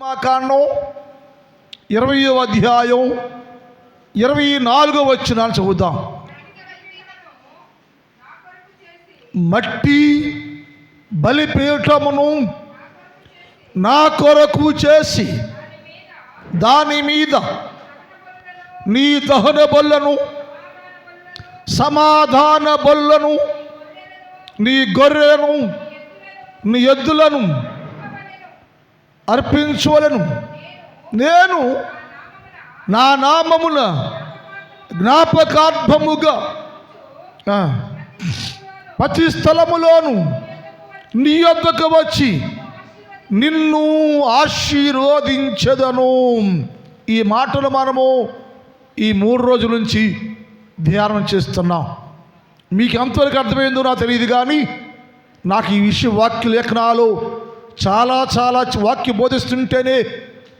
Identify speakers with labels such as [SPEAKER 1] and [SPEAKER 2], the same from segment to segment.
[SPEAKER 1] కాండం ఇరవయో అధ్యాయం ఇరవై నాలుగో వచ్చిన చదువుతాం మట్టి బలిపీఠమును నా కొరకు చేసి దాని మీద నీ దహన బొల్లను సమాధాన బొల్లను నీ గొర్రెను నీ ఎద్దులను అర్పించవలను. నేను నా నామమున జ్ఞాపకార్థముగా ప్రతి స్థలములోను నీ యొద్దకు వచ్చి నిన్ను ఆశీర్వదించదను. ఈ మాటలు మనము ఈ మూడు రోజుల నుంచి ధ్యానం చేస్తున్నాం. మీకు ఎంతవరకు అర్థమైందో నాకు తెలియదు కానీ నాకు ఈ విషయం వాక్య లేఖనాలు చాలా చాలా వాక్య బోధిస్తుంటేనే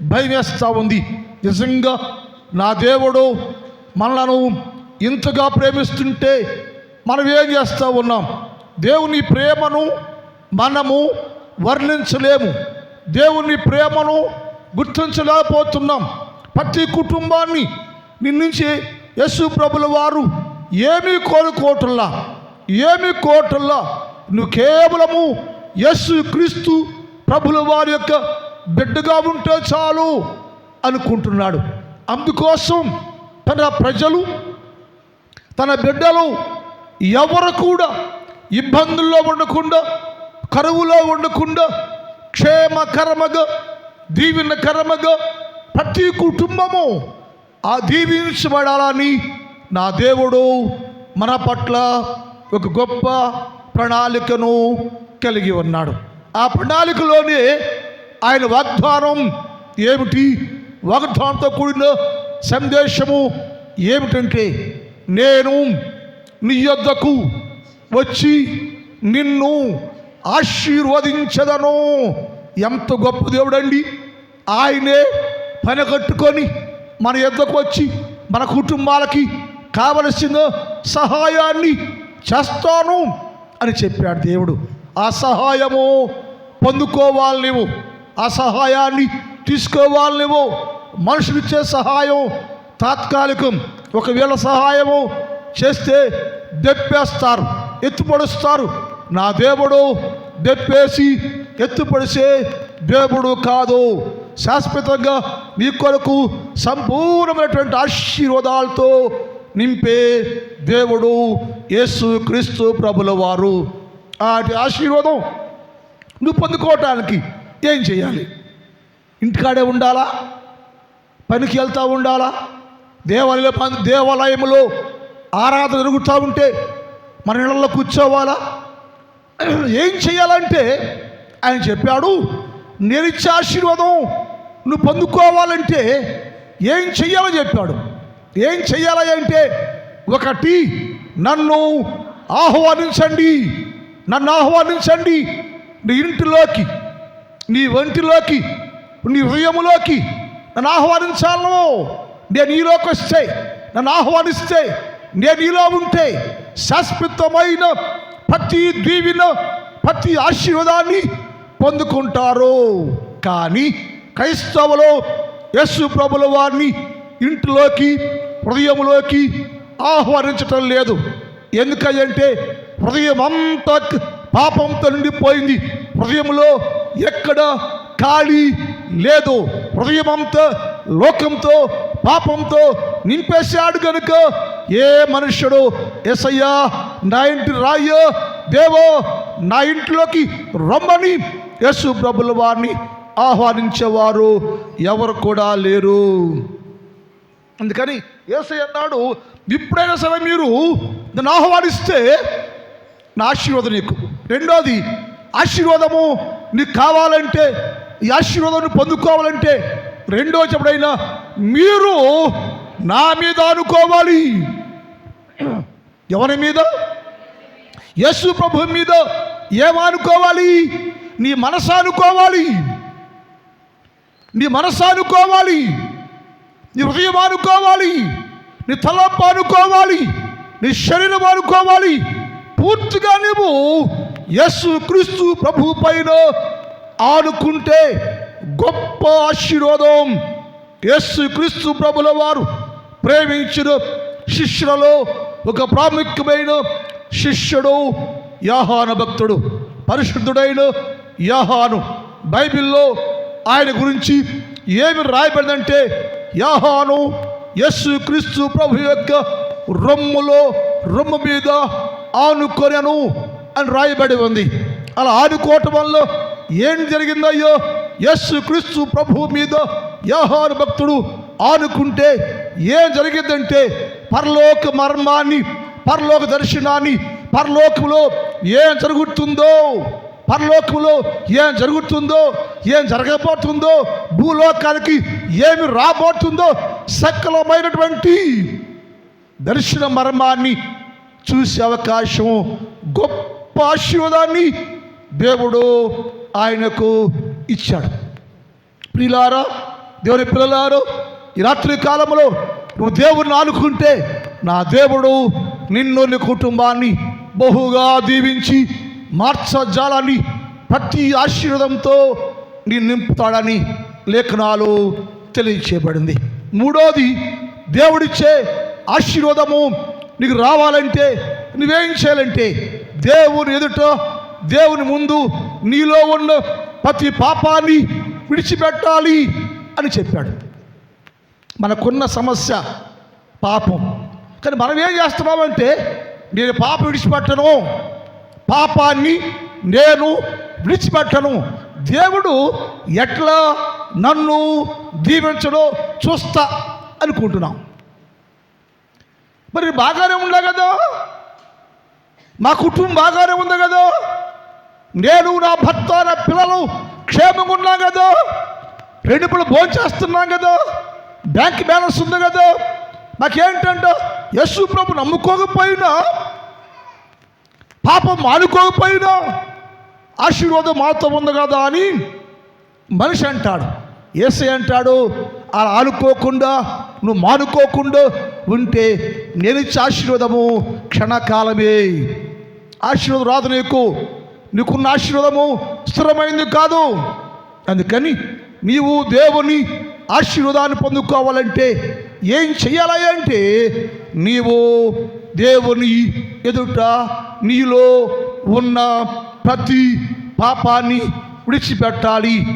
[SPEAKER 1] భయం వేస్తూ ఉంది. నిజంగా నా దేవుడు మనలను ఇంతగా ప్రేమిస్తుంటే మనం ఏం చేస్తూ ఉన్నాం? దేవుని ప్రేమను మనము వర్ణించలేము. దేవుని ప్రేమను గుర్తించలేకపోతున్నాం. ప్రతి కుటుంబాన్ని నిన్నుంచి యశు ప్రభుల వారు ఏమీ కోరుకోవటంలా ఏమీ కోరటంలా నువ్వు కేవలము యస్సు క్రీస్తు ప్రభులు వారి యొక్క బిడ్డగా ఉంటే చాలు అనుకుంటున్నాడు. అందుకోసం తన ప్రజలు తన బిడ్డలు ఎవరు కూడా ఇబ్బందుల్లో ఉండకుండా కరువులో ఉండకుండా క్షేమకరమగా దీవెనకరమగా ప్రతి కుటుంబము ఆ దీవించబడాలని నా దేవుడు మన పట్ల ఒక గొప్ప ప్రణాళికను కలిగి ఉన్నాడు. ఆ ప్రణాళికలోనే ఆయన వాగ్దానం ఏమిటి? వాగ్దానంతో కూడిన సందేశము ఏమిటంటే నేను నీ యొద్దకు వచ్చి నిన్ను ఆశీర్వదించదను. ఎంత గొప్ప దేవుడండి. ఆయనే పనిగట్టుకొని మన యొద్దకు వచ్చి మన కుటుంబాలకి కావలసిన సహాయాన్ని చేస్తాను అని చెప్పాడు దేవుడు. ఆ సహాయము పొందుకోవాలి నువ్వు ఆ సహాయాన్ని తీసుకోవాలి నువ్వు మనుషులిచ్చే సహాయం తాత్కాలికం. ఒకవేళ సహాయము చేస్తే దెప్పేస్తారు ఎత్తుపడుస్తారు. నా దేవుడు దెప్పేసి ఎత్తుపడిసే దేవుడు కాదు. శాశ్వతంగా మీ కొరకు సంపూర్ణమైనటువంటి ఆశీర్వాదాలతో నింపే దేవుడు యేసు క్రీస్తు ప్రభుల వారు. ఆటి ఆశీర్వాదం నువ్వు పొందుకోవటానికి ఏం చేయాలి? ఇంటికాడే ఉండాలా? పనికి వెళ్తూ ఉండాలా? దేవాలయ దేవాలయంలో ఆరాధన జరుగుతూ ఉంటే మన ఇళ్ళల్లో కూర్చోవాలా? ఏం చేయాలంటే ఆయన చెప్పాడు నేను ఆశీర్వాదం నువ్వు పొందుకోవాలంటే ఏం చెయ్యాలని చెప్పాడు. ఏం చెయ్యాలి అంటే ఒకటి నన్ను ఆహ్వానించండి. నన్ను ఆహ్వానించండి. నీ ఇంటిలోకి నీ వంటిలోకి నీ హృదయములోకి నన్ను ఆహ్వానించాలను. నేను నీలోకి వస్తే నన్ను ఆహ్వానిస్తే నేను నీలో ఉంటే శాశ్వతమైన ప్రతి దీవిన ప్రతి ఆశీర్వాదాన్ని పొందుకుంటారు. కానీ క్రైస్తవులు యస్సు ప్రభుల వారిని ఇంటిలోకి హృదయంలోకి ఆహ్వానించటం లేదు. ఎందుకంటే హృదయం అంతా పాపంతో నిండిపోయింది. హృదయంలో ఎక్కడ ఖాళీ లేదు. హృదయం అంతా లోకంతో పాపంతో నింపేశాడు కనుక ఏ మనుష్యుడు? ఎసయ్యా నా ఇంటి రాయ్యో దేవో నా ఇంట్లోకి రమ్మని. యేసు ప్రభుల వారిని ఆహ్వానించేవారు ఎవరు కూడా లేరు. అందుకని ఏసై అన్నాడు ఇప్పుడైనా సరే మీరు నన్ను ఆహ్వానిస్తే నా ఆశీర్వాదం నీకు. రెండోది ఆశీర్వాదము నీకు కావాలంటే ఈ ఆశీర్వాదాన్ని పొందుకోవాలంటే రెండో చెప్పుడైనా మీరు నా మీద అనుకోవాలి. ఎవరి మీద? యేసు ప్రభు మీద ఏమనుకోవాలి? నీ మనసు అనుకోవాలి. నీ మనసు అనుకోవాలి. నీ హృదయం అనుకోవాలి. నీ తలంపు అనుకోవాలి. నీ శరీరం అనుకోవాలి. పూర్తిగా నువ్వు యస్సు క్రీస్తు ప్రభు పైన ఆడుకుంటే గొప్ప ఆశీర్వాదం. యస్సు క్రీస్తు ప్రభుల వారు ప్రేమించిన శిష్యులలో ఒక ప్రాముఖ్యమైన శిష్యుడు యాహాన భక్తుడు. పరిశుద్ధుడైన యాహాను. బైబిల్లో ఆయన గురించి ఏమి రాయబడిందంటే యాహాను యస్సు క్రీస్తు ప్రభు యొక్క రొమ్ములో రొమ్ము మీద ఆనుకొనెను అని రాయబడి ఉంది. అలా ఆనుకోవటం వల్ల ఏం జరిగిందయ్యో యస్సు క్రీస్తు ప్రభు మీద యాహాను భక్తుడు ఆనుకుంటే ఏం జరిగిందంటే పరలోక మర్మాన్ని పరలోక దర్శనాన్ని పరలోకంలో ఏం జరుగుతుందో పరలోకంలో ఏం జరుగుతుందో ఏం జరగబోతుందో భూలోకానికి ఏమి రాబోతుందో సకలమైనటువంటి దర్శన మర్మాన్ని చూసే అవకాశం గొప్ప ఆశీర్వాదాన్ని దేవుడు ఆయనకు ఇచ్చాడు. ప్రియులారా దేవుని పిల్లలారు ఈ రాత్రి కాలంలో నువ్వు దేవుడిని ఆనుకుంటే నా దేవుడు నిన్ను నీ కుటుంబాన్ని బహుగా దీవించి మార్చజాలని ప్రతి ఆశీర్వాదంతో నీ నింపుతాడని లేఖనాలు తెలియచేయబడింది. మూడోది దేవుడిచ్చే ఆశీర్వాదము నీకు రావాలంటే నువ్వేం చేయాలంటే దేవుని ఎదుట దేవుని ముందు నీలో ఉన్న ప్రతి పాపాన్ని విడిచిపెట్టాలి అని చెప్పాడు. మనకున్న సమస్య పాపం. కానీ మనం ఏం చేస్తున్నామంటే నేను పాప విడిచిపెట్టను పాపాన్ని నేను విడిచిపెట్టను. దేవుడు ఎట్లా నన్ను దీవించడో చూస్తా అనుకుంటున్నాం. మరి బాగానే ఉండ కదా? మా కుటుంబం బాగానే ఉంది కదా? నేను నా భర్త నా పిల్లలు క్షేమంగా ఉన్నాం కదా? రెండు పిల్లలు భోజనం చేస్తున్నాం కదా? బ్యాంక్ బ్యాలెన్స్ ఉంది కదా? నాకేంటంటే యశు ప్రభు నమ్ముకోకపోయినా పాపం మానుకోకపోయినా ఆశీర్వాదం మాతో ఉంది కదా అని మనిషి అంటాడు. ఏసై అంటాడు అలా ఆనుకోకుండా నువ్వు మానుకోకుండా ఉంటే నేను ఇచ్చే ఆశీర్వాదము క్షణకాలమే. ఆశీర్వాదం రాదు నీకు. నీకున్న ఆశీర్వాదము స్థిరమైంది కాదు. అందుకని నీవు దేవుని ఆశీర్వాదాన్ని పొందుకోవాలంటే ఏం చెయ్యాలి అంటే నీవు దేవుని ఎదుట నీలో ఉన్న ప్రతి పాపాన్ని విడిచిపెట్టాలి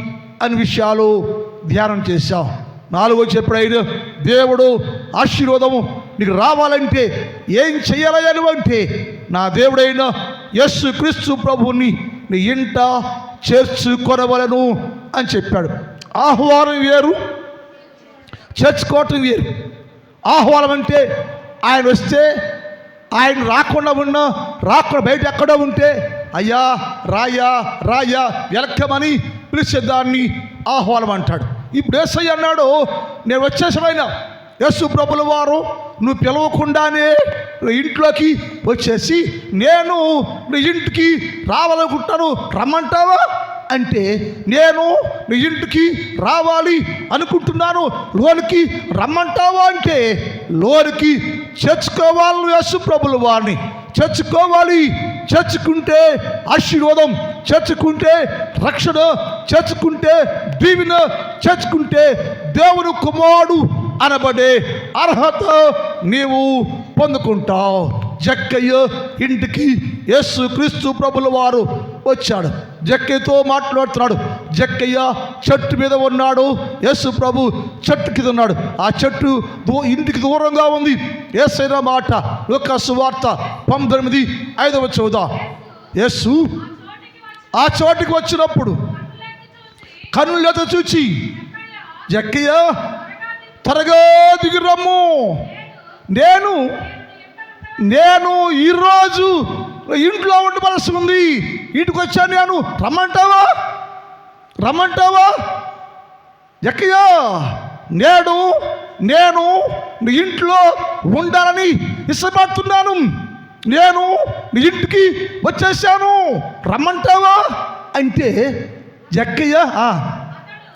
[SPEAKER 1] అనే విషయాలు ధ్యానం చేశాం నాలుగో చెప్పడైన దేవుడు ఆశీర్వాదము నీకు రావాలంటే ఏం చెయ్యాలి అంటే నా దేవుడైన యస్సు క్రీస్తు ప్రభుని నీ ఇంట చేర్చుకొనవలను అని చెప్పాడు. ఆహ్వానం వేరు చేర్చుకోవటం వేరు. ఆహ్వానం అంటే ఆయన వస్తే ఆయన రాకుండా ఉన్నా రాకుండా బయట ఎక్కడో ఉంటే అయ్యా రాయా రాయా వెలక్కమని పిలిచే దాన్ని ఆహ్వానం అంటాడు. ఇప్పుడు ఏసై అన్నాడు నేను వచ్చేసమైనా యేసు ప్రభుల వారు నువ్వు పిలవకుండానే ఇంట్లోకి వచ్చేసి నేను నీ ఇంటికి రావాలనుకుంటాను రమ్మంటావా? అంటే నేను నీ ఇంటికి రావాలి అనుకుంటున్నాను. లోనికి రమ్మంటావా? అంటే లోనికి చేర్చుకోవాలి యేసు ప్రభుల వారిని. చచ్చుకోవాలి చేర్చుకుంటే ఆశీర్వాదం చేర్చుకుంటే రక్షణ చేర్చుకుంటే దీవెన చేర్చుకుంటే దేవుడు కుమారుడు అనబడే అర్హత నీవు పొందుకుంటావు. జక్కయ్య ఇంటికి యేసు క్రీస్తు ప్రభుల వారు వచ్చాడు. జక్కయ్యతో మాట్లాడుతున్నాడు. జక్కయ్య చెట్టు మీద ఉన్నాడు. యేసు ప్రభు చెట్టు కింద ఉన్నాడు. ఆ చెట్టు దూ ఇంటికి దూరంగా ఉంది. ఏసైన మాట ఒక సువార్త పంతొమ్మిది ఐదవ చౌదా. యేసు ఆ చోటికి వచ్చినప్పుడు కన్నులతో చూచి జక్కయ్య త్వరగా దిగి రమ్ము. నేను నేను ఈరోజు ఇంట్లో ఉండవలసి ఉంది. ఇంటికి వచ్చాను నేను. రమ్మంటావా? రమ్మంటావా? ఎక్కయ్యా? నేడు నేను నీ ఇంట్లో ఉండాలని ఇష్టపడుతున్నాను. నేను నీ ఇంటికి వచ్చేసాను. రమ్మంటావా? అంటే జక్కయ్య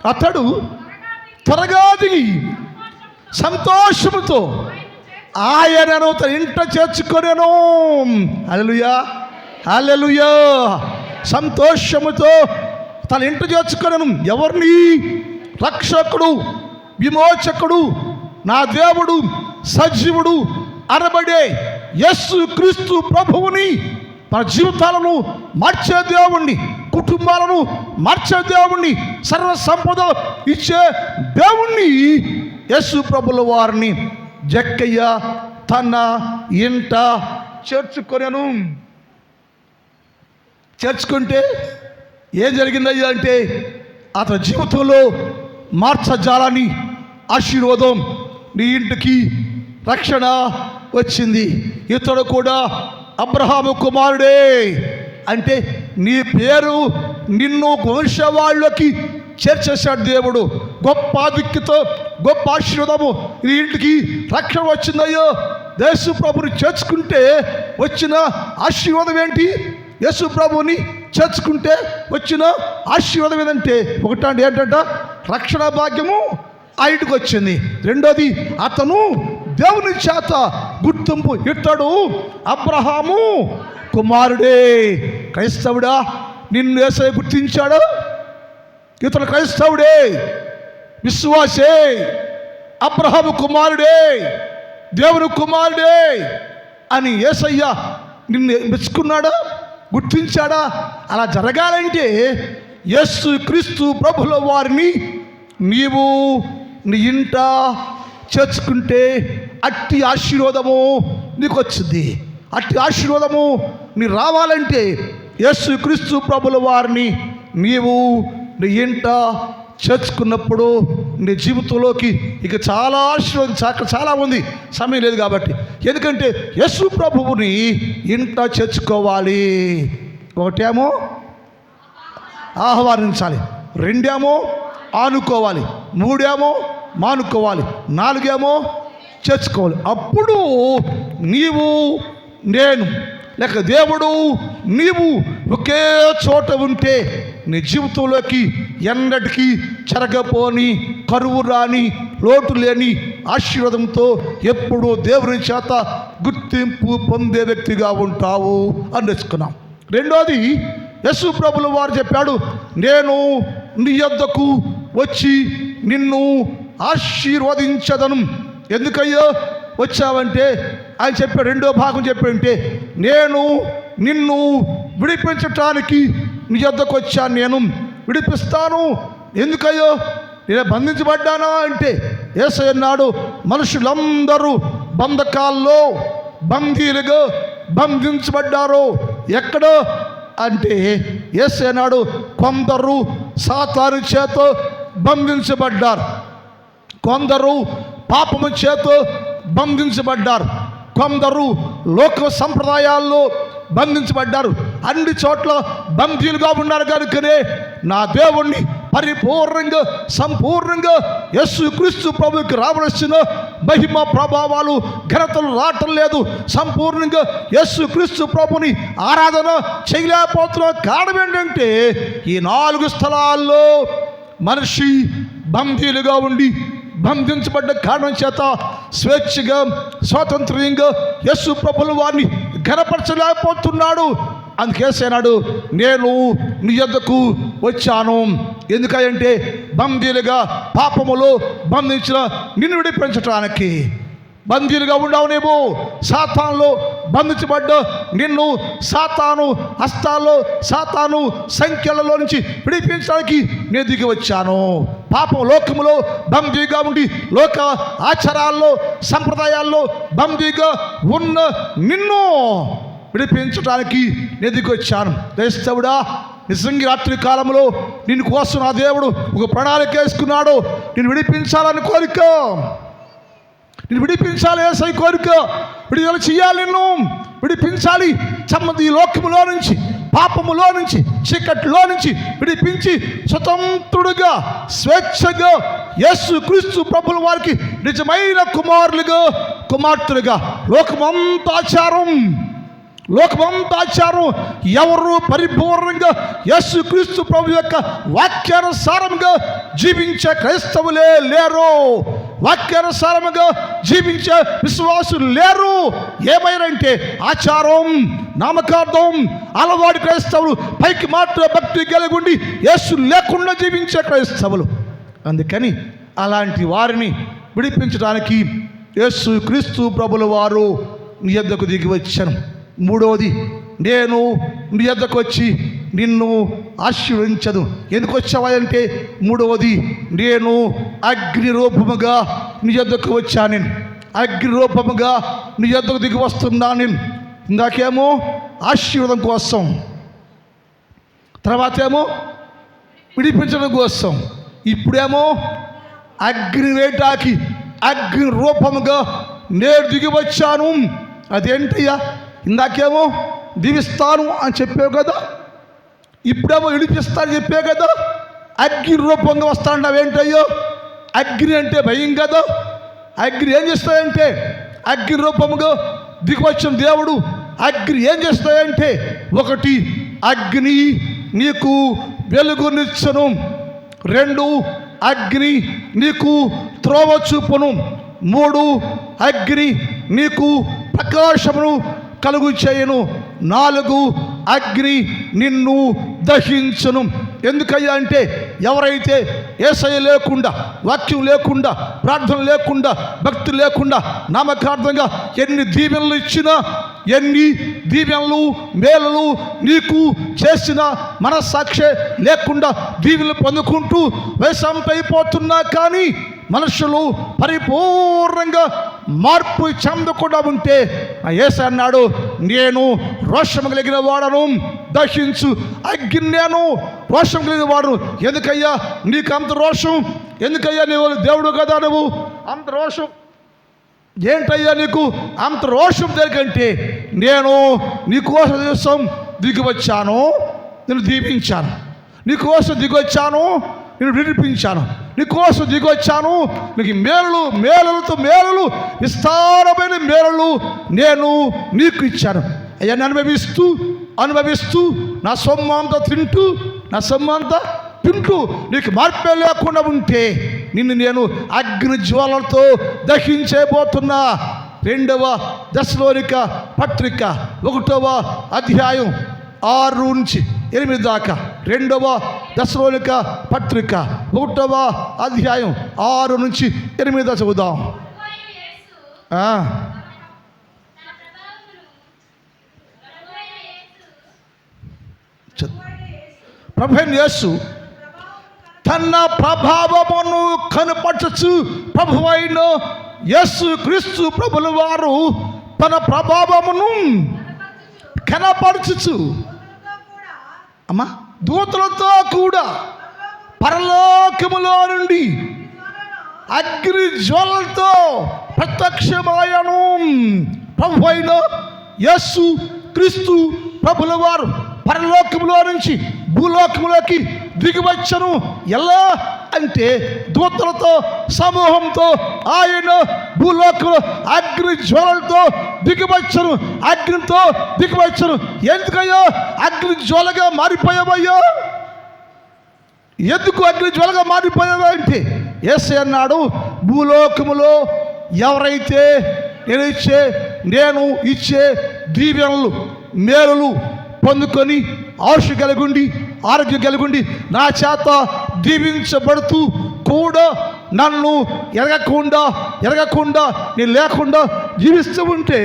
[SPEAKER 1] అతడు త్వరగా దిగి సంతోషముతో ఆయనను తన ఇంట చేర్చుకొనేను. అలలుయా అలలుయా సంతోషముతో తన ఇంట చేర్చుకొనను. ఎవరిని? రక్షకుడు విమోచకుడు నా దేవుడు సజీవుడు అనబడే యస్సు క్రీస్తు ప్రభువుని మన జీవితాలను మార్చే దేవుణ్ణి కుటుంబాలను మార్చే దేవుణ్ణి సర్వ సంపద ఇచ్చే దేవుణ్ణి యస్సు ప్రభుల వారిని జక్కయ్య తన ఇంట చేర్చుకొనను చేర్చుకుంటే ఏం జరిగిందయ్యా అంటే అతని జీవితంలో మార్చజాలని ఆశీర్వాదం నీ ఇంటికి రక్షణ వచ్చింది. ఇతడు కూడా అబ్రహాము కుమారుడే. అంటే నీ పేరు నిన్ను వంశవాళ్ళకి చేర్చేశాడు దేవుడు. గొప్ప దిక్కుతో గొప్ప ఆశీర్వాదము. ఈ ఇంటికి రక్షణ వచ్చిందయ్యో. యేసు ప్రభుని చేర్చుకుంటే వచ్చిన ఆశీర్వాదం ఏంటి? యేసు ప్రభుని చేర్చుకుంటే వచ్చిన ఆశీర్వాదం ఏదంటే? ఒకటండి ఏంటంట? రక్షణ భాగ్యము ఆ ఇంటికి వచ్చింది. రెండోది అతను దేవుని చేత గుర్తింపు ఇట్టడు అబ్రహాము కుమారుడే. క్రైస్తవుడా నిన్ను వేసే గుర్తించాడు. ఇతడు క్రైస్తవుడే. విశ్వాసే. అబ్రహాము కుమారుడే దేవుని కుమారుడే అని ఏసయ్య నిన్ను మెచ్చుకున్నాడా? గుర్తించాడా? అలా జరగాలంటే యేసు క్రీస్తు ప్రభుల వారిని నీవు నీ ఇంట చేర్చుకుంటే అట్టి ఆశీర్వాదము నీకు వచ్చింది అట్టి ఆశీర్వాదము నీ రావాలంటే యేసు క్రీస్తు ప్రభుల వారిని నీవు నీ ఇంట చేర్చుకున్నప్పుడు నీ జీవితంలోకి ఇక చాలా ఆశీర్వాదం అక్కడ చాలా ఉంది. సమయం లేదు కాబట్టి. ఎందుకంటే యశు ప్రభువుని ఇంట చేర్చుకోవాలి. ఒకటేమో ఆహ్వానించాలి. రెండేమో ఆనుకోవాలి. మూడేమో మానుకోవాలి. నాలుగేమో చేర్చుకోవాలి. అప్పుడు నీవు నేను లేక దేవుడు నీవు ఒకే చోట ఉంటే నీ జీవితంలోకి ఎన్నటికీ చెరగపోని కరువు రాని లోటు లేని ఆశీర్వాదంతో ఎప్పుడూ దేవుని చేత గుర్తింపు పొందే వ్యక్తిగా ఉంటావు అని నేర్చుకున్నాం. రెండోది యశు ప్రభులు వారు చెప్పాడు నేను నీ యొద్దకు వచ్చి నిన్ను ఆశీర్వదించదను. ఎందుకయ్యో? వచ్చావంటే ఆయన చెప్పాడు రెండో భాగం చెప్పంటే నేను నిన్ను విడిపించటానికి నీ యొద్దకు వచ్చాను నేను విడిపిస్తాను. ఎందుకయ్యో? నేను బంధించబడ్డానా అంటే ఏసన్నాడు మనుషులందరూ బంధకాల్లో బందీలుగా బంధించబడ్డారు. ఎక్కడ? అంటే ఏసైనాడు కొందరు సాతాను చేత బంధించబడ్డారు. కొందరు పాపము చేత బంధించబడ్డారు. కొందరు లోక సంప్రదాయాల్లో బంధించబడ్డారు. అన్ని చోట్ల బందీలుగా ఉన్నారు కనుకనే నా దేవుణ్ణి పరిపూర్ణంగా సంపూర్ణంగా యస్సు క్రీస్తు ప్రభుకి రావలసిన మహిమ ప్రభావాలు ఘనతలు రావటం లేదు. సంపూర్ణంగా యస్సు క్రీస్తు ప్రభుని ఆరాధన చేయలేకపోతున్న కారణం ఏంటంటే ఈ నాలుగు స్థలాల్లో మనిషి బందీలుగా ఉండి బంధించబడ్డ కారణం చేత స్వేచ్ఛగా స్వాతంత్ర్యంగా యస్సు ప్రభుల వారిని ఘనపరచలేకపోతున్నాడు. అందుకేసేనాడు నేను నీ యొద్దకు వచ్చాను. ఎందుకంటే బందీలుగా పాపములో బంధించిన నిన్ను విడిపించటానికి. బందీలుగా ఉండవునేమో సాతాన్లో బంధించబడ్డ నిన్ను సాతాను హస్తాల్లో సాతాను సంఖ్యలలో నుంచి విడిపించడానికి నేను దిగి వచ్చాను. పాపం లోకములో బందీగా ఉండి లోక ఆచారాల్లో సంప్రదాయాల్లో బందీగా ఉన్న నిన్ను విడిపించడానికి నేను దిగి వచ్చాను. క్రైస్తవుడా నిజంగా రాత్రి కాలంలో నిన్ను కోసం నా దేవుడు ఒక ప్రణాళిక వేసుకున్నాడు. నేను విడిపించాలని కోరిక. నేను విడిపించాలి ఏసై కోరిక. విడుదల చేయాలి నిన్ను. విడిపించాలి చమ్మది ఈ లోకములో నుంచి. పాపములో నుంచి చీకట్లో నుంచి విడిపించి స్వతంత్రుడుగా స్వేచ్ఛగా యస్సు క్రీస్తు ప్రభుల వారికి నిజమైన కుమారులుగా కుమార్తెలుగా లోకమంతాచారం లోకమంతా ఆచారం ఎవరు పరిపూర్ణంగా యస్సు క్రీస్తు ప్రభు యొక్క వాక్యానుసారంగా జీవించే క్రైస్తవులే లేరు. వాక్యానుసారముగా జీవించే విశ్వాసులు లేరు. ఏమైనంటే ఆచారం నామకార్థం అలవాటు క్రైస్తవులు పైకి మాత్రం భక్తి కలిగి యేసు లేకుండా జీవించే క్రైస్తవులు. అందుకని అలాంటి వారిని విడిపించడానికి యేసు క్రీస్తు ప్రభుల వారు నీ యొద్దకు దిగి వచ్చాను మూడవది నేను నీ యొద్దకు వచ్చి నిన్ను ఆశీర్వదించదు. ఎందుకు వచ్చావాయంటే మూడవది నేను అగ్ని రూపముగా నీ యొద్దకు వచ్చాను. నేను అగ్ని రూపముగా నీ యొద్దకు దిగి వస్తున్నాను. నేను ఇందాకేమో ఆశీర్వదం కోసం తర్వాత ఏమో విడిపించడం కోసం ఇప్పుడేమో అగ్ని వేటాకి అగ్ని రూపముగా నేను దిగి వచ్చాను. అదేంటయ్యా? ఇందాకేమో దీవిస్తాను అని చెప్పావు కదా ఇప్పుడేమో విడిపిస్తాను చెప్పావు కదా అగ్ని రూపంగా వస్తాంటావేంటయ్యో అగ్ని అంటే భయం కదా అగ్ని ఏం చేస్తాయంటే అగ్ని రూపముగా దిగివచ్చిన దేవుడు అగ్ని ఏం చేస్తాయంటే ఒకటి అగ్ని నీకు వెలుగునిచ్చను రెండు అగ్ని నీకు త్రోవ చూపును మూడు అగ్ని నీకు ప్రకాశమును కలుగు చేయను నాలుగు అగ్ని నిన్ను దహించును. ఎందుకయ్యా అంటే ఎవరైతే ఏసయ లేకుండా వాక్యం లేకుండా ప్రార్థన లేకుండా భక్తి లేకుండా నామకార్థంగా ఎన్ని దీవెనలు ఇచ్చినా ఎన్ని దీవెనలు మేలలు నీకు చేసిన మనస్సాక్షే లేకుండా దీవెనలు పొందుకుంటూ వేసంపైపోతున్నా కానీ మనుషులు పరిపూర్ణంగా మార్పు చెందకుండా ఉంటే ఆ యేసు అన్నాడు నేను రోషం కలిగిన వాడను దహించు అగ్ని రోషం కలిగిన వాడను. ఎందుకయ్యా? నీకు అంత రోషం? ఎందుకయ్యా? నీవు దేవుడు కదా నువ్వు? అంత రోషం. ఏంటయ్యా నీకు? అంత రోషం దేనికంటే నేను నీకోసం కోసం దిగి వచ్చాను నేను దీపించాను నీకోసం దిగి వచ్చాను నేను విడిపించాను. నీకోసం దిగొచ్చాను. నీకు మేలులు మేలులతో మేలులు విస్తారమైన మేలులు నేను నీకు ఇచ్చాను. అయ్యా అనుభవిస్తూ అనుభవిస్తూ నా సొమ్ము అంతా తింటూ నా సొమ్ము అంతా తింటూ నీకు మార్పే లేకుండా ఉంటే నిన్ను నేను అగ్ని జ్వాలతో దహించేబోతున్నా. రెండవ దశలోనిక పత్రిక ఒకటవ అధ్యాయం ఆరు నుంచి ఎనిమిది దాకా. రెండవ దశలోనిక పత్రిక. ఒకటవ అధ్యాయం ఆరు నుంచి ఎనిమిది దాకా చదువుదాం. ఆ, ప్రభు యేసు తన ప్రభావమును కనపరచు ప్రభు అయిన యస్సు క్రీస్తు ప్రభుల వారు తన ప్రభావమును కనపరచుచు అమ్మా దూతలతో కూడా పరలోకములో నుండి అగ్ని జ్వలతో ప్రత్యక్షమాయను ప్రభు అయిన యస్సు క్రీస్తు ప్రభుల వారు పరలోకములో నుంచి భూలోకములోకి దిగివచ్చను. ఎలా అంటే దూతలతో సమూహంతో ఆయన భూలోకంలో అగ్ని జ్వాలలతో దిగివచ్చను అగ్నితో దిగివచ్చను ఎందుకయ్యో? అగ్ని జ్వాలగా మారిపోయావయ్యో? ఎందుకు అగ్ని జ్వలగా మారిపోయావా అంటే ఏసై అన్నాడు భూలోకములో ఎవరైతే నేను ఇచ్చే నేను ఇచ్చే దీవెనలు మేలులు పొందుకొని ఆశ కలిగుండి ఆరోగ్యం కలిగి నా చేత దీవించబడుతూ కూడా నన్ను ఎరగకుండా ఎరగకుండా నేను లేకుండా జీవిస్తూ ఉంటే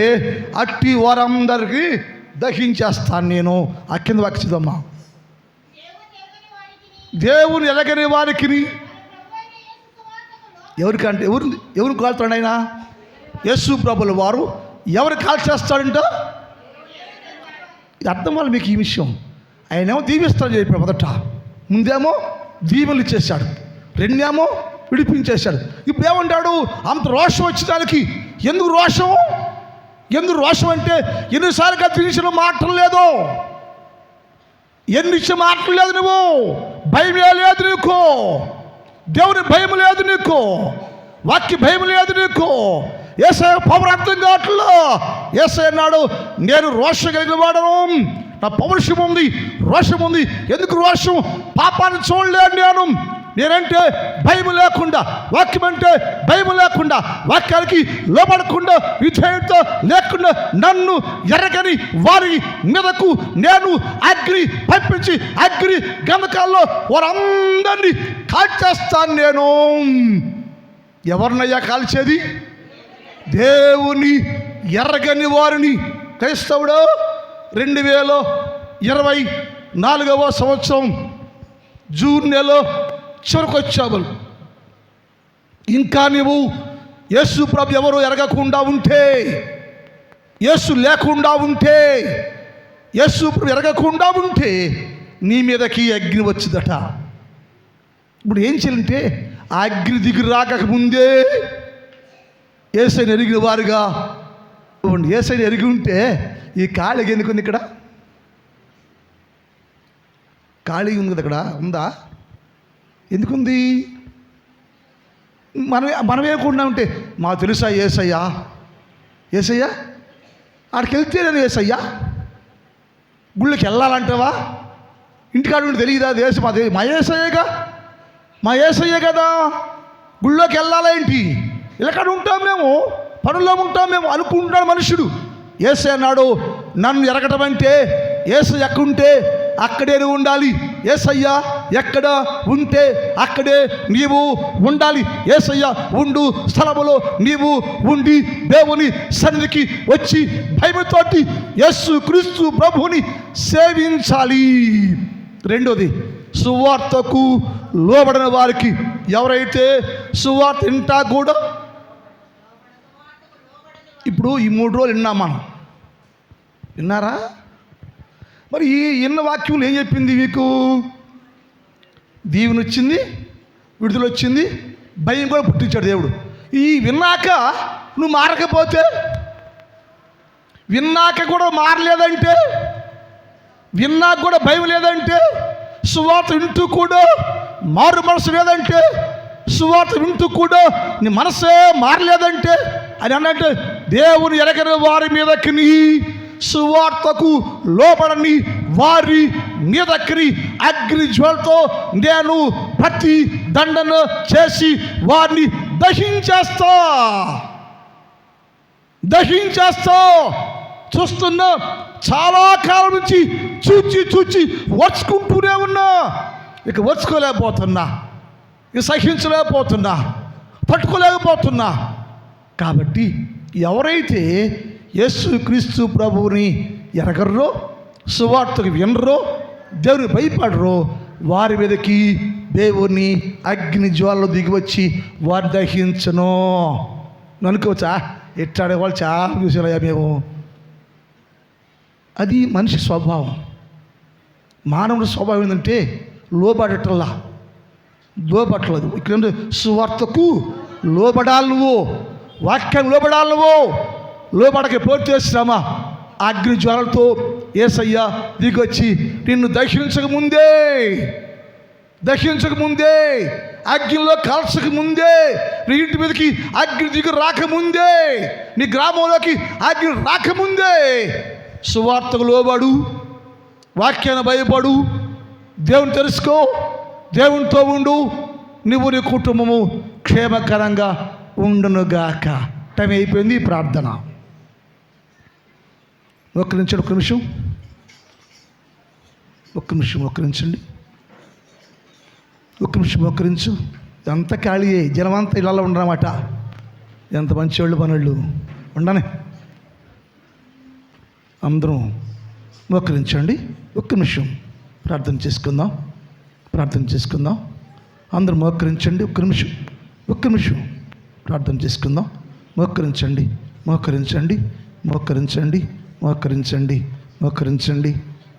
[SPEAKER 1] అట్టి వారందరికీ దహించేస్తాను నేను. ఆ కింద వచ్చిదమ్మా దేవుని ఎరగని వారికి ఎవరికంటే ఎవరు ఎవరు కాల్తాడు ఆయన? యేసు ప్రభుల వారు. ఎవరు కాల్ చేస్తాడంట అర్థం వల్ల మీకు ఈ విషయం. ఆయనేమో దీవిస్తాడు చెప్పాడు మొదట. ముందేమో దీవెనలు ఇచ్చేశాడు. రెండేమో విడిపించేశాడు. ఇప్పుడు ఏమంటాడు? అంత రోషం వచ్చేదానికి ఎందుకు రోషం? ఎందుకు రోషం అంటే ఎన్నిసార్లుగా తిరిగిన మాటలు లేదు. ఎన్ని మాటలు లేదు నువ్వు? భయం లేదు నీకు? దేవుని భయం లేదు నీకు? వాక్య భయం లేదు నీకు? ఏసఐ పవర్ అర్థం కావట్లా? ఏసఐ అన్నాడు నేను రోషం కలిగిన వాడను. నా పౌరుషం ఉంది రోషం ఉంది. ఎందుకు రోషం? పాపాన్ని చూడలేను నేను నేనంటే భయం లేకుండా వాక్యం అంటే భయం లేకుండా వాక్యానికి లోపడకుండా విధేయత లేకుండా నన్ను ఎరగని వారి మీదకు నేను అగ్ని పంపించి అగ్ని గమకాల్లో వారందరినీ కాల్చేస్తాను నేను. ఎవరినయ్యా కాల్చేది? దేవుని ఎర్రగని వారిని. క్రైస్తవుడు రెండు వేల ఇరవై నాలుగవ సంవత్సరం జూన్ నెల చివరికొచ్చావు ఇంకా నువ్వు యేసు ప్రభు ఎవరు ఎరగకుండా ఉంటే యేసు లేకుండా ఉంటే యేసు ప్రభు ఎరగకుండా ఉంటే నీ మీదకి అగ్ని వచ్చిందట. ఇప్పుడు ఏం చేయాలంటే ఆ అగ్ని దిగురు రాకముందే ఏసైని ఎరిగిన వారుగా ఏసైని ఎరిగి ఉంటే ఈ ఖాళీకి ఎందుకుంది ఇక్కడ? ఖాళీ ఉంది కదా ఇక్కడ? ఉందా? ఎందుకుంది? మనం మనం ఏమనుకుంటున్నా ఉంటే మా తెలుసా ఏసయ్యా? ఏసయ్యా? ఆడికి వెళ్తే నేను ఏసయ్యా? గుళ్ళకి వెళ్ళాలంటావా? ఇంటికాడ ఉండి తెలియదా? దేశం మా మా ఏసయ్యగా? మా ఏసయ్యే కదా? గుళ్ళోకి వెళ్ళాలేంటి ఇలా ఉంటాం మేము. పనుల్లో ఉంటాం మేము అనుకుంటున్నాడు మనుషుడు. ఏసు అన్నాడు నన్ను ఎరగటం అంటే ఏసు ఎక్కడుంటే అక్కడే నువ్వు ఉండాలి. ఏసయ్యా ఎక్కడ ఉంటే అక్కడే నీవు ఉండాలి. ఏసయ్యా ఉండు స్థలములో నీవు ఉండి దేవుని సన్నిధికి వచ్చి భయముతోటి యేసు క్రీస్తు ప్రభుని సేవించాలి. రెండోది సువార్తకు లోబడిన వారికి ఎవరైతే సువార్త ఇంటా కూడా ఇప్పుడు ఈ మూడు రోజులు విన్నాం మనం. విన్నారా? మరి ఈ ఇన్న వాక్యం ఏం చెప్పింది మీకు? దీవెన వచ్చింది విడుదల వచ్చింది భయం కూడా పుట్టించాడు దేవుడు. ఈ విన్నాక నువ్వు మారకపోతే విన్నాక కూడా మారలేదంటే విన్నాక కూడా భయం లేదంటే సువార్త వింటూ కూడా మారు మనసు లేదంటే సువార్త వింటూ కూడా నీ మనసే మారలేదంటే అని అన్నట్టు దేవుని ఎరగని వారి మీదకి సువార్తకు లోపడని వారి మీదకి అగ్ని జ్వలతో నేను ప్రతి దండన చేసి వారిని దహించేస్తా. దహించేస్తా. చూస్తున్నా చాలా కాలం నుంచి చూచి చూచి వచ్చుకుంటూనే ఉన్నా. ఇక వచ్చుకోలేకపోతున్నా ఇక సహించలేకపోతున్నా. పట్టుకోలేకపోతున్నా. కాబట్టి ఎవరైతే యేసు క్రీస్తు ప్రభువుని ఎరగర్రో సువార్తకు వినరో దేవుని భయపడరో వారి మీదకి దేవుని అగ్ని జ్వాలలో దిగివచ్చి వారు దహించను. అనుకోవచ్చా ఎట్లాడే వాళ్ళు చాలా చూసారయ్యా మేము. అది మనిషి స్వభావం. మానవుడి స్వభావం ఏంటంటే లోబడటల్లా. లోబట్టలేదు ఇక్కడ సువార్తకు లోబడాలి నువ్వు వాక్యం లోపడాలి నువ్వు. లోపడకి పోతే శ్రమ అగ్ని జ్వాలతో ఏసయ్య దిగొచ్చి నిన్ను దర్శించకముందే ముందే ముందే అగ్నిలో కాల్చక ముందే నీ ఇంటి మీదకి అగ్ని దిగు రాకముందే నీ గ్రామంలోకి అగ్ని రాకముందే సువార్తకు లోబడు వాక్యాన్ని భయపడు దేవుని తెలుసుకో దేవునితో ఉండు నువ్వు నీ కుటుంబము క్షేమకరంగా ఉండునుగాక. టైం అయిపోయింది ప్రార్థన. ఒక్క నిమిషం ఒక్క నిమిషం. ఒక్క నిమిషం ఒక్క నిమిషండి ఒక్క నిమిషం ఒక్క నిమిషం. ఎంత ఖాళీయే జనమంతా ఇళ్ళలో ఉండమాట ఎంత మంచివాళ్ళు పనులు. ఉండనే అందరం మోకరించండి ఒక్క నిమిషం ప్రార్థన చేసుకుందాం. ప్రార్థన చేసుకుందాం. అందరూ మోకరించండి ఒక్క నిమిషం. ఒక్క నిమిషం. ప్రార్థన చేసుకుందాం. మోకరించండి మోకరించండి మోకరించండి మోకరించండి మోకరించండి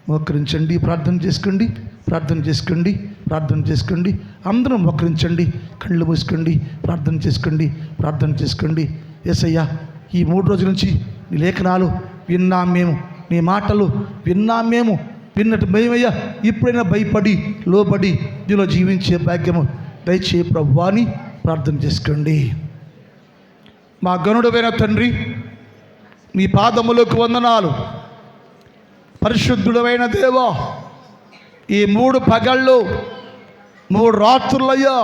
[SPEAKER 1] మోకరించండి. ప్రార్థన చేసుకోండి ప్రార్థన చేసుకోండి ప్రార్థన చేసుకోండి. అందరం మోకరించండి కళ్ళు మూసుకోండి ప్రార్థన చేసుకోండి ప్రార్థన చేసుకోండి. ఏసయ్యా ఈ మూడు రోజుల నుంచి నీ లేఖనాలు విన్నాం మేము నీ మాటలు విన్నాం మేము. విన్నట్టు భయమయ్యా ఇప్పుడైనా భయపడి లోబడి నీలో జీవించే భాగ్యము. దయచే అని ప్రార్థన చేసుకోండి. మా గనుడమైన తండ్రి మీ పాదములకు వందనాలు. పరిశుద్ధుడమైన దేవా ఈ మూడు పగళ్ళు మూడు రాత్రులయ్యా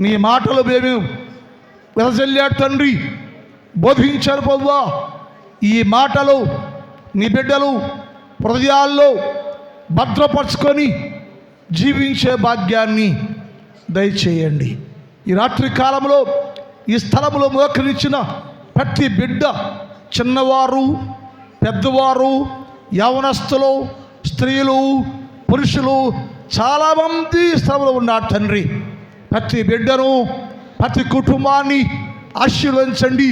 [SPEAKER 1] నీ మాటలు మేము వెదజల్లాడు తండ్రి. బోధించారు పొవ్వా ఈ మాటలు నీ బిడ్డలు హృదయాల్లో భద్రపరుచుకొని జీవించే భాగ్యాన్ని దయచేయండి. ఈ రాత్రి కాలంలో ఈ స్థలంలో మోకరించిన ప్రతి బిడ్డ చిన్నవారు పెద్దవారు యవనస్తులు స్త్రీలు పురుషులు చాలామంది స్థలంలో ఉన్నారు తండ్రి. ప్రతి బిడ్డను ప్రతి కుటుంబాన్ని ఆశీర్వదించండి.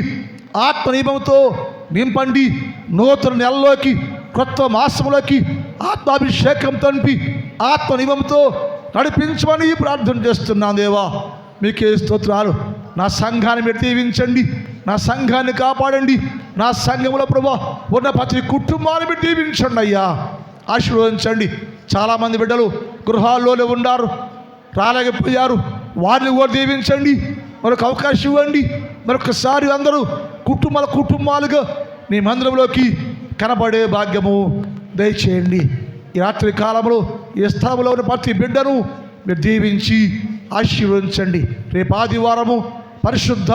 [SPEAKER 1] ఆత్మనియమంతో నింపండి. నూతన నెలలోకి కొత్త మాసంలోకి ఆత్మాభిషేకం తంపి ఆత్మనియమంతో నడిపించమని ప్రార్థన చేస్తున్నాను దేవా. మీకే స్తోత్రాలు. నా సంఘాన్ని మీరు దీవించండి. నా సంఘాన్ని కాపాడండి. నా సంఘంలో ప్రభా ఉన్న ప్రతి కుటుంబాన్ని మీరు దీవించండి అయ్యా. ఆశీర్వదించండి. చాలామంది బిడ్డలు గృహాల్లోనే ఉన్నారు రాలేకపోయారు. వారిని కూడా దీవించండి. మరొక అవకాశం ఇవ్వండి. మరొకసారి అందరూ కుటుంబాల కుటుంబాలుగా మీ మందిరంలోకి కనబడే భాగ్యము దయచేయండి. ఈ రాత్రి కాలంలో ఈ స్థలంలో ఉన్న ప్రతి బిడ్డను మీరు దీవించి ఆశీర్వదించండి. రేపు ఆదివారము పరిశుద్ధ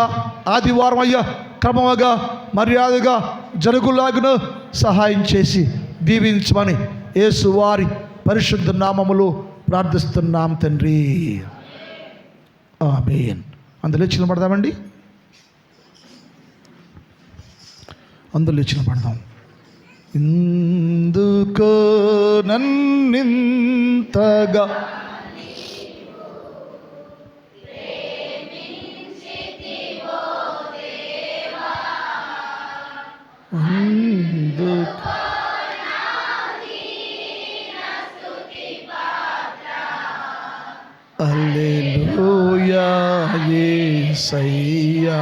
[SPEAKER 1] ఆదివారం అయ్యా క్రమముగా మర్యాదగా జరుగులాగును సహాయం చేసి దీవించమని యేసువారి పరిశుద్ధ నామములు ప్రార్థిస్తున్నాం తండ్రి. ఆమెన్. అందులో ఇచ్చిన పడదామండి? అందులో ఇచ్చిన పడదాం. ఇందుకో నన్నింతగా ಒಂದು ಅಲ್ಲೆಲೂಯಾ ಯೇಸಯ್ಯಾ